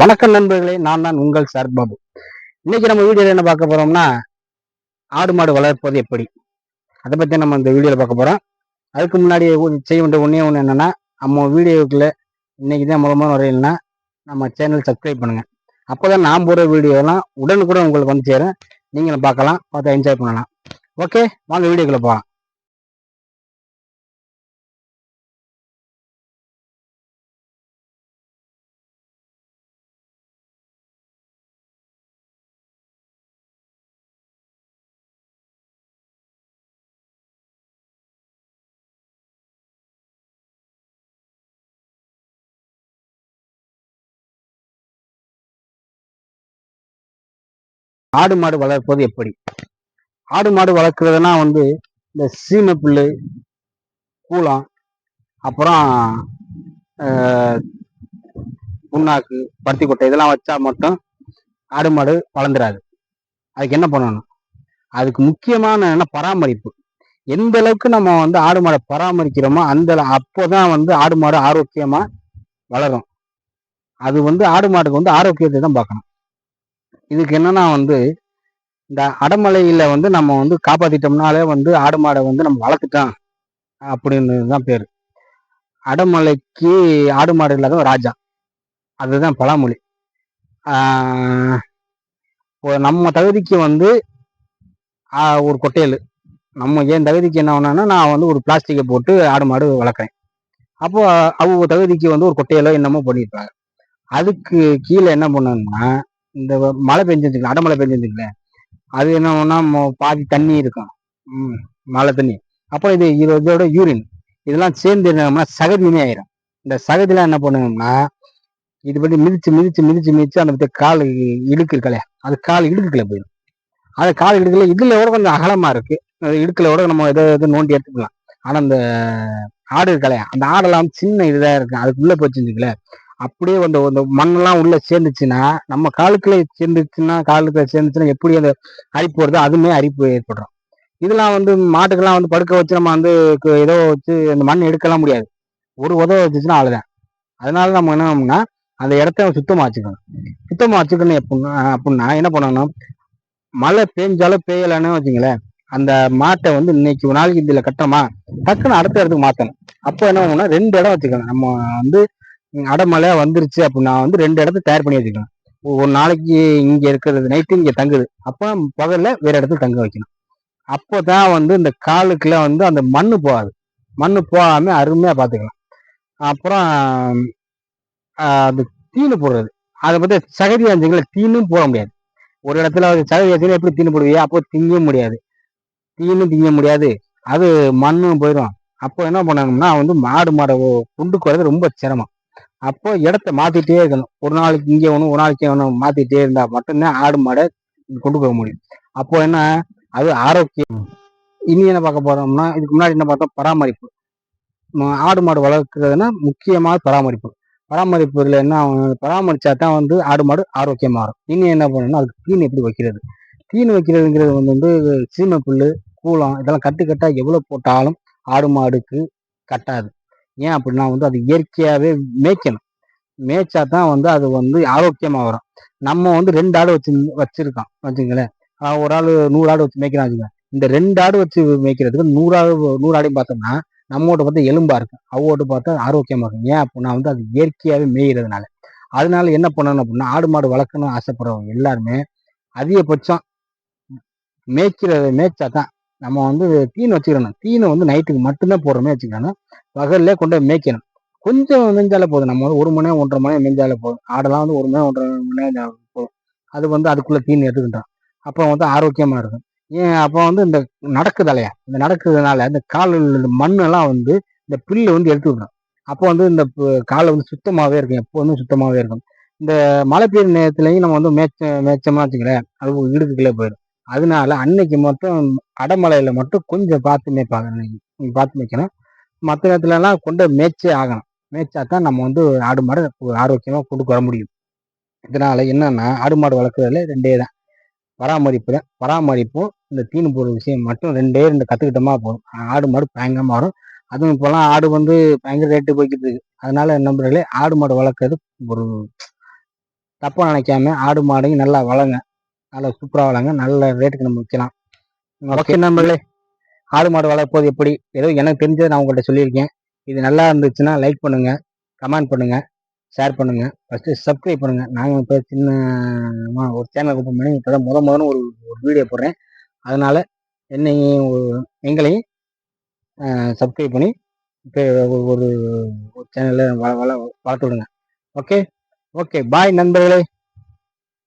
வணக்கம் நண்பர்களே நான் தான் உங்கள் சார் பாபு. இன்னைக்கு நம்ம வீடியோல என்ன பார்க்க போறோம்னா ஆடு மாடு வளர்ப்பது எப்படி? அதை பத்தி நம்ம இந்த வீடியோல பார்க்க போறோம். அதுக்கு முன்னாடி செய்ய வேண்டிய ஒன்றே ஒன்று என்னன்னா நம்ம வீடியோக்குள்ள இன்னைக்கு தான் மூலமாக வரையிலனா நம்ம சேனல் சப்ஸ்கிரைப் பண்ணுங்க. அப்போதான் நான் போடுற வீடியோலாம் உடனுக்குடன் உங்களுக்கு வந்து சேரும். நீங்களும் பார்க்கலாம் பார்த்து என்ஜாய் பண்ணலாம். ஓகே வாங்க வீடியோக்குள்ள போகலாம். ஆடு மாடு வளர்ப்பது எப்படி? ஆடு மாடு வளர்க்குறதுனா வந்து இந்த சீமை புல்லு கூலம் அப்புறம் புண்ணாக்கு பருத்தி கொட்டை இதெல்லாம் வச்சா மட்டும் ஆடு மாடு வளர்ந்துடாது அதுக்கு என்ன பண்ணணும்? அதுக்கு முக்கியமான என்ன? பராமரிப்பு. எந்த அளவுக்கு நம்ம வந்து ஆடு மாடை பராமரிக்கிறோமோ அந்த அப்போதான் வந்து ஆடு மாடு ஆரோக்கியமா வளரும். அது வந்து ஆடு மாடுக்கு வந்து ஆரோக்கியத்தை தான் பார்க்கணும். இதுக்கு என்னன்னா வந்து இந்த அடமலையில வந்து நம்ம வந்து காப்பாத்திட்டோம்னாலே வந்து ஆடு மாடை வந்து நம்ம வளர்த்துட்டோம் அப்படின்னு தான் பேர். அடமலைக்கு ஆடு மாடு இல்லாத ராஜா. அதுதான் பழமொழி. இப்போ நம்ம தகுதிக்கு வந்து ஒரு கொட்டையல் நம்ம என் தகுதிக்கு என்ன ஒன்றுனா நான் வந்து ஒரு பிளாஸ்டிக்கை போட்டு ஆடு மாடு வளர்க்குறேன். அப்போ அவங்க தகுதிக்கு வந்து ஒரு கொட்டையிலோ என்னமோ பண்ணியிருப்பாங்க. அதுக்கு கீழே என்ன பண்ணணும்னா இந்த மழை பெஞ்சிருந்துங்களா அடமழை பெஞ்சிருந்துங்களே அது என்ன பண்ணா பாதி தண்ணி இருக்கும். ம், மழை தண்ணி. அப்போ இது இதோட யூரின். இதெல்லாம் சேர்ந்து என்னன்னா சகதியுமே ஆயிரும். இந்த சகதிலாம் என்ன பண்ணணும்னா இது பண்ணி மிதிச்சு மிதிச்சு மிதிச்சு மிதிச்சு அந்த பத்தி கால் இடுக்கு அது கால் இடுக்குல போயிடும். அது கால் இடுக்கல இதுல விட கொஞ்சம் அகலமா இருக்கு. அது விட நம்ம எதோ எதோ நோண்டி எடுத்துக்கலாம். ஆனா அந்த ஆடு இருக்கலையா அந்த ஆடெல்லாம் சின்ன இதா இருக்கு அதுக்குள்ள போச்சுங்களேன் அப்படியே அந்த அந்த மண்ணெல்லாம் உள்ள சேர்ந்துச்சுன்னா நம்ம காலுக்குள்ளே சேர்ந்துச்சுன்னா காலுக்குள்ள சேர்ந்துச்சுன்னா எப்படி அந்த அரிப்பு வருதோ அதுமே அரிப்பு ஏற்படுறோம் இதெல்லாம் வந்து மாட்டுக்கெல்லாம் வந்து படுக்க வச்சு நம்ம வந்து ஏதோ வச்சு அந்த மண் எடுக்கலாம் முடியாது. ஒரு உதவ வச்சுச்சுன்னா அவ்வளோதான் அதனால நம்ம என்ன பண்ணோம்னா அந்த இடத்த சுத்தமா வச்சுக்கணும். சுத்தமா வச்சுக்கணும் எப்படின்னா அப்படின்னா என்ன பண்ணணும் மழை பெஞ்சாலும் பெய்யலைன்னு வச்சுங்களேன் அந்த மாட்டை வந்து இன்னைக்கு ஒரு நாளைக்கு இதில் கட்டுறோமா டக்குன்னு அடுத்த இடத்துக்கு மாத்தணும். அப்போ என்ன பண்ணணும்னா ரெண்டு இடம் வச்சுக்கணும். நம்ம வந்து ம், வந்துருச்சு அப்படின்னா வந்து ரெண்டு இடத்த தயார் பண்ணி வச்சுக்கலாம் ஒரு நாளைக்கு இங்க இருக்கிறது நைட்டு இங்க தங்குது. அப்போ பகல்ல வேற இடத்துல தங்க வைக்கணும். அப்போதான் வந்து இந்த காலுக்குள்ள வந்து அந்த மண்ணு போகாது. மண்ணு போகாம அருமையா பாத்துக்கலாம் அப்புறம் அது அந்த தீனு போடுறது. அதை பத்தி சகதி வந்தீங்களா தீனும் போட முடியாது. ஒரு இடத்துல சகதி வச்சுன்னா எப்படி தீனு போடுவியா அப்போ திங்க முடியாது. தீனும் திங்க முடியாது. அது மண்ணும் போயிடும். அப்போ என்ன பண்ணணும்னா வந்து மாடு மாடை கொண்டுக்கு வர்றது ரொம்ப சிரமம். அப்போ இடத்த மாத்திட்டே இருக்கணும். ஒரு நாளைக்கு இங்கே ஒன்று ஒரு நாளைக்கு ஒன்று மாத்திட்டே இருந்தா மட்டும்தான் ஆடு மாடை கொண்டு போக முடியும். அப்போ என்ன? அது ஆரோக்கியம். இனி என்ன பார்க்க போறோம்னா இதுக்கு முன்னாடி என்ன பார்த்தோம்? பராமரிப்பு. ஆடு மாடு வளர்க்குறதுன்னா முக்கியமான பராமரிப்பு. பராமரிப்புல என்ன ஆகும்? பராமரிச்சா தான் வந்து ஆடு மாடு ஆரோக்கியமா இருக்கும் இனி என்ன பண்ணணும்னா அதுக்கு தீனி எப்படி வைக்கிறது? தீனி வைக்கிறதுங்கிறது வந்து வந்து சீமை புல்லு கூலம் இதெல்லாம் கட்டு கட்டா எவ்வளவு போட்டாலும் ஆடு மாடுக்கு கட்டாது. ஏன் அப்படின்னா வந்து அது இயற்கையாகவே மேய்க்கணும். மேய்ச்சா தான் வந்து அது வந்து ஆரோக்கியமாக வரும். நம்ம வந்து ரெண்டு ஆடு வச்சு வச்சிருக்கோம். வச்சுங்களேன் ஒரு ஆள் நூறு ஆடு வச்சு மேய்க்கிறான் வச்சுங்க இந்த ரெண்டு ஆடு வச்சு மேய்க்கிறதுக்கு நூறாடு நூறு ஆடையும் பார்த்தோம்னா நம்மோட்ட பார்த்தா எலும்பா இருக்கும். அவோட்டு பார்த்தா ஆரோக்கியமாக இருக்கும். ஏன் அப்படின்னா வந்து அது இயற்கையாகவே மேய்கிறதுனால. அதனால என்ன பண்ணணும் அப்படின்னா ஆடு மாடு வளர்க்கணும்னு ஆசைப்படுறவங்க எல்லாருமே அதிகபட்சம் மேய்க்கிறத மேய்ச்சா தான் நம்ம வந்து தீன் வச்சுக்கணும். தீனை வந்து நைட்டுக்கு மட்டும்தான் போடுறோமே வச்சுக்கணும் பகல்ல கொண்டு போய் மேய்க்கணும். கொஞ்சம் மேய்ஞ்சாலே போதும். நம்ம வந்து ஒரு மணி நேரம் ஒன்றரை மணி நேரம் போதும். ஆடெல்லாம் வந்து ஒரு மணி நேரம் ஒன்றரை மணி நேரம் போதும். அது வந்து அதுக்குள்ள தீன் எடுத்துக்கிட்டோம். அப்போ வந்து ஆரோக்கியமா இருக்கும். ஏன்? அப்போ வந்து இந்த நடக்குதலையா இந்த நடக்குதுனால இந்த காலில் இந்த மண்ணெல்லாம் வந்து இந்த புல்லு வந்து எடுத்து விடணும் அப்போ வந்து இந்த காலை கால் வந்து சுத்தமாகவே இருக்கும். எப்போ வந்து இருக்கும். இந்த மழை பெய்யுற நேரத்துலையும் நம்ம வந்து மேய்ச்ச மேய்ச்சோம்னா வச்சுங்களேன் அது இடுக்குள்ளே போயிடும். அதனால அன்னைக்கு மட்டும் அடமலையில மட்டும் கொஞ்சம் பார்த்து மேய்ப்பாங்க அன்னைக்கு. பார்த்து மேய்க்கணும் மற்ற நேரத்துலலாம் கொண்டு மேய்ச்சே ஆகணும். மேய்ச்சா தான் நம்ம வந்து ஆடு மாடு ஆரோக்கியமாக கொண்டு வர முடியும். இதனால என்னன்னா ஆடு மாடு வளர்க்குறதுல ரெண்டே தான். பராமரிப்பு தான். பராமரிப்பும் இந்த தீனி போடுற விஷயம் மட்டும் ரெண்டே ரெண்டு கத்துக்கிட்டோமா போதும். ஆடு மாடு பயங்கரமாக வரும். அதுவும் இப்போலாம் ஆடு வந்து பயங்கர ரேட்டு போய்கிட்டு இருக்கு. அதனால நம்பர்களே ஆடு மாடு வளர்க்குறது ஒரு தப்பாக நினைக்காம ஆடு மாடையும் நல்லா வளங்க நல்லா சூப்பராக வளங்க நல்ல ரேட்டுக்கு நம்ம விற்கலாம் ஓகே நண்பர்களே. ஆடு மாடு வளர்ப்பது எப்படி? ஏதோ எனக்கு தெரிஞ்சதை நான் உங்கள்கிட்ட சொல்லியிருக்கேன். இது நல்லா இருந்துச்சுன்னா லைக் பண்ணுங்க கமெண்ட் பண்ணுங்க ஷேர் பண்ணுங்க. ஃபஸ்ட்டு சப்ஸ்கிரைப் பண்ணுங்க. நாங்கள் இப்போ சின்ன ஒரு சேனல் ஓப்பன் பண்ணி இப்போ தான் முத முதன்னு ஒரு ஒரு வீடியோ போடுறேன். அதனால என்னையும் எங்களையும் சப்ஸ்கிரைப் பண்ணி இப்போ ஒரு ஒரு சேனலில் வள வள வளர்த்து விடுங்க. ஓகே ஓகே பாய் நண்பர்களே.